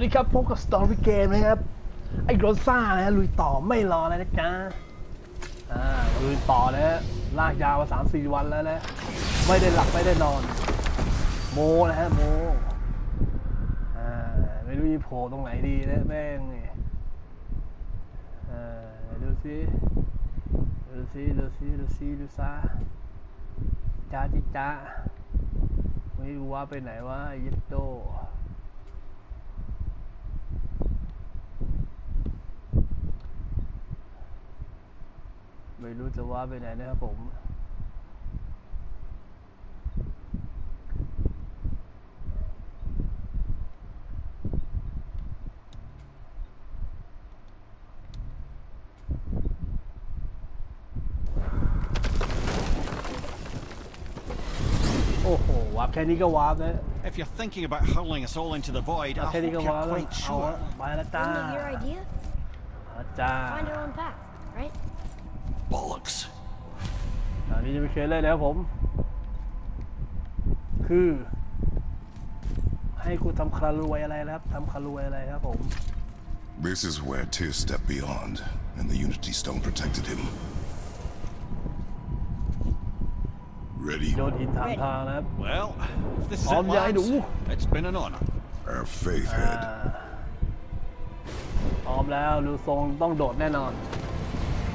วัสดีครับพบกับ Story Game นะครับ ไอ้โรซ่านะฮะลุยต่อไม่รอแล้วนะจ๊ะอ่าลุยต่อนะลากยาวมาสามสี่วันแล้วนะ ไม่ได้หลับไม่ได้นอน โมนะฮะโมอ่าไม่รู้จะโผล่ตรงไหนดีนะแม่งนี่อ่าดูสิดูสิดูสิดูสิดูซะจ้าจิจ้าไม่รู้ว่าไปไหนวะยิปโต ไม่รู้จะว่าไปไหนนะครับผม โอ้โหวาร์ปแค่นี้ก็วาร์ปนะ If you're thinking about hurling us all into the void, วาร์ป I แค่นี้ hope ก็ you're วาร์ปแล้ว quite เอา sure. ไปแล้วจ้า Wasn't it your idea? อาจ้า Find our own path, right? Bollocks. อันนี้จะไม่เคยเล่นแล้วผม คือ ให้กูทำคารวยอะไรนะครับทำคารวยอะไรครับผม This is where Tyr stepped beyond, and the Unity Stone protected him. Ready? โยนหินถามทางนะครับ Well, if this is Om it, dai lads, đủ. it's been an honour. Our faith อ่า head. พร้อมแล้วดูทรงต้องโดดแน่นอน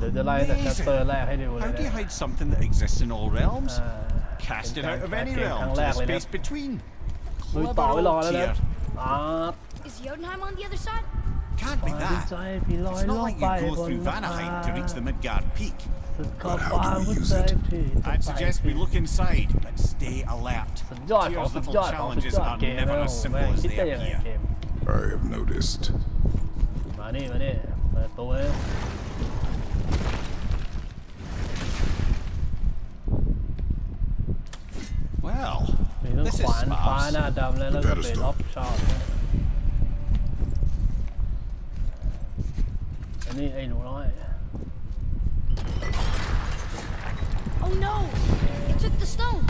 เดี๋ยวจะไล่แต่ชัปเตอร์แรกให้ดูเลย How do you นะ hide something that exists in all realms? อ่า Cast it เป็น out of การ any แคสเกม realm ครั้ง to แรก the เลยนะ space between. ลุย Clever ต่อไว้รอ old แล้วนะ Tyr. อ่า Is Jotunheim on the other side? Can't be ดีใจ that. พี่ลอย It's ล่ not อง like ไป you บ go น through นภา Vanaheim to reach the Midgard Peak. สุดขอบ But how ฟ้า do we หัว use ใจ it? พี่ I'd suggest we look inside, but stay alert. สุดยอดของ Tyr's สุด little ยอดของสุด challenges ยอด are เกม never แล้ว as แม่ simple ง as คิด they ได้ยังไง appear. เกม I have noticed. มานี่มานี่เปิดตัวเลย มีทั้ง this ข is วานฟ้าห sparse. น้าดำแล้วแล้วก็เป็นล็อกชอบนะอันนี้ไอ้หนูน้อย Oh no! It took the stone.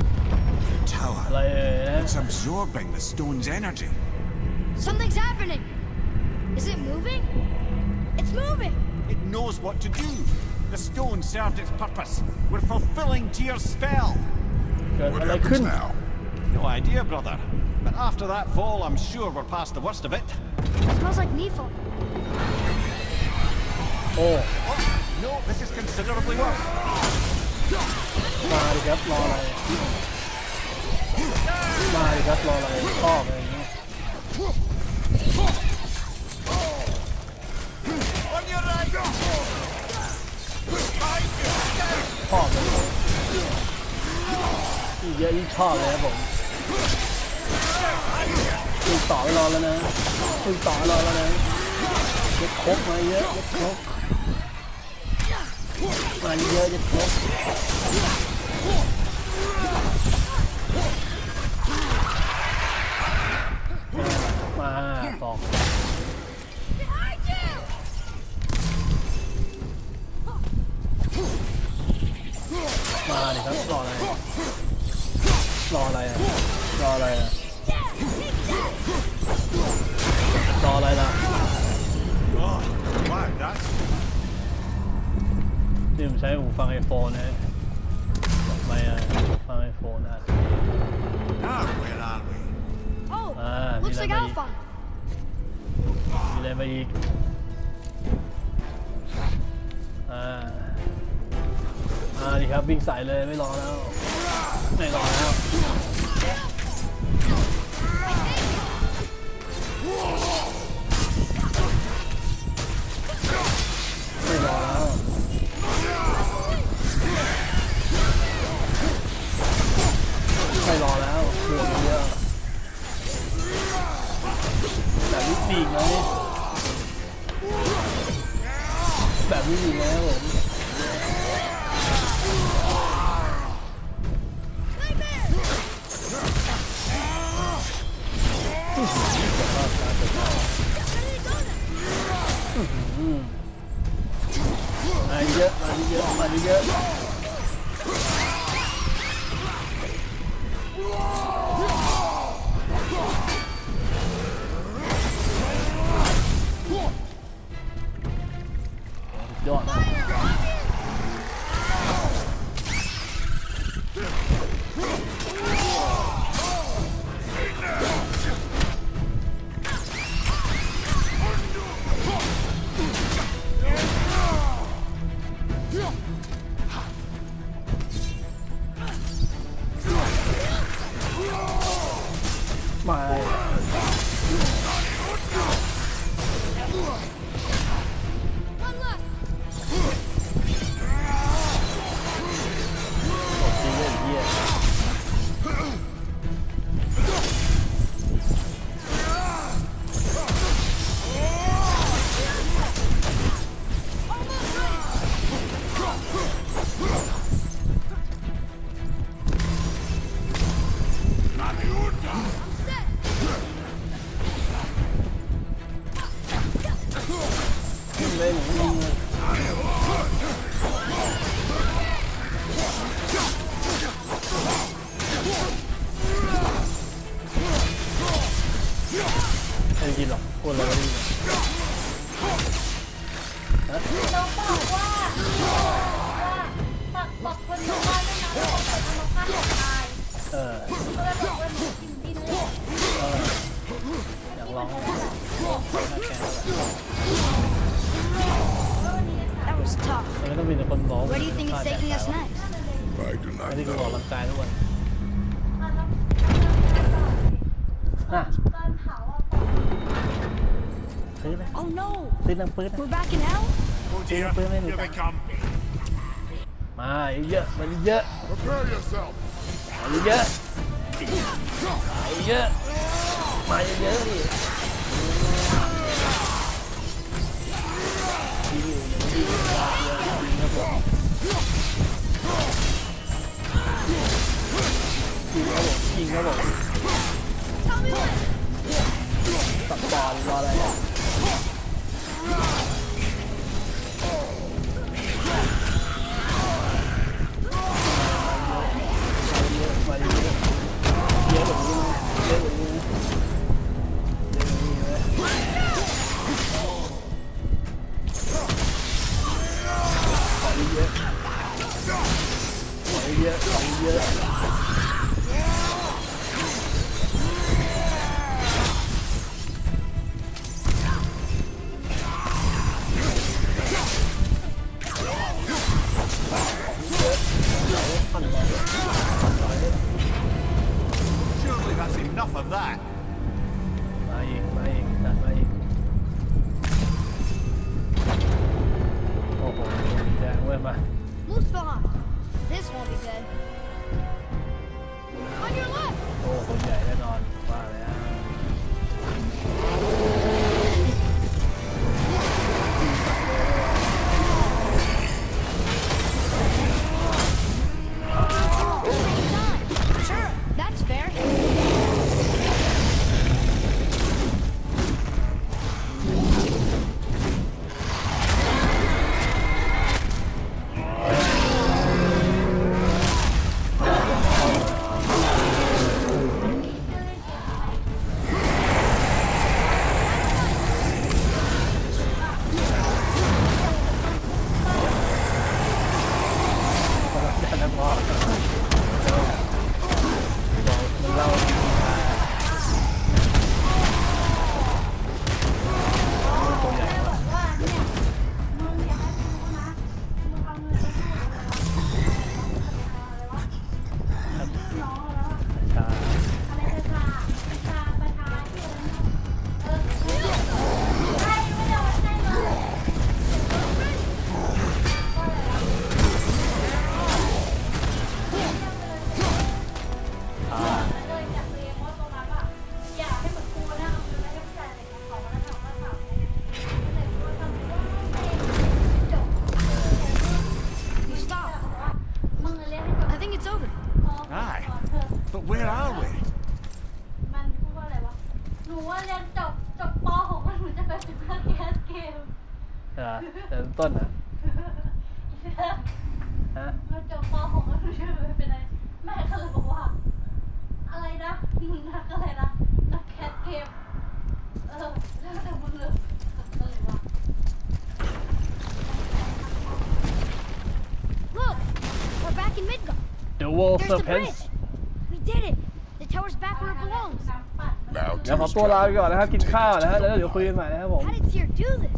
อะไร Tower. เอ่ยนะ It's absorbing the stone's energy. Something's happening. Is it moving? It's moving. It knows what to do. The stone served its purpose. We're fulfilling Tyr's spell. เกิด What อะไรขึ้น happens now? No idea, brother. But after that fall, I'm sure we're past the worst of it. it smells like Neefel. Oh. oh. No, this is considerably worse. Marigat lala ya. Marigat lala ya. Oh, man. On your right. Oh, man. ยิ่งเยอะยิ่งชอบเลยครับผมคุยต่อไม่รอแล้วนะคุยต่อไม่รอแล้วนะเย็ดครกมาเยอะเย็ดครกมาเยอะเย็ดครกมาสองมาเดิครับรออะไรรออะไรอะรออะไรอะรออะไรล่ะ Oh, wow, that's นี่ผมใช้หูฟังไอโฟนนะทำไมอะหูฟังไอโฟนอะ Now, where are we? Oh, Ah, looks like nilagay. Alpha. มีอะไรมาอีก อ่ามาดิครับวิ่งใส่เลยไม่รอแล้ว ไม่รอแล้วไม่รอแล้วไม่รอแล้วหัวเยอะแบบนี้ดีไงแบบนี้ดีไงครับผม ไม่ได้ยินหรอกพูดอะไรไม่ได้ยินน้องบอกว่าว่าบอกบอกคนที่บ้านด้วยนะว่าใส่ธรรมชาติของตายเออก็เลยบอกว่าหนูกินดินเลยเอออยากลองหน้าแกแล้ว That was tough. มันก็ต้องมีแต่คนบอก Where do you think it's taking us next? I do ไม่ not ได้กูออก know. กำลังกายทุกวันอะแล้วอะตอนเผาอะ ซื้อเลย Oh no! ซื้อน้ำปืน We're back in hell? Oh dear, dear, here here they they come. มาเยอะมันเยอะ Prepare yourself. มาเยอะมาเยอะมาเยอะดิยิงครับผมตัดบอลรออะไร เยอะขอเยอะขอเยอะพันเลย Surely that's enough of that. where are we? มันพูดว่าอะไรวะ หนูว่าเรียนจบจบป .6 แล้วหนูจะไปถึงแคสเกม เออแต่ต้นอ่ะฮะ มาจบป .6 แล้วหนูจะไปเป็นอะไรแม่ก็เลยบอกว่า อะไรนะนักอะไรนะนักแคสเกม เออแล้วแต่มึงเลยก็เลยว่า Look, we're back in Midgard. The Wall There's the bridge. Serpents We did it. The tower's back where it belongs. Now เดี๋ยวขอ Tyr's ตัวลาไป traveling ก่อนนะครับ กิน Take ข้าว us นะฮะ to แล้วเดี๋ยวคุยกันใหม่นะครับผม How did Tyr do this?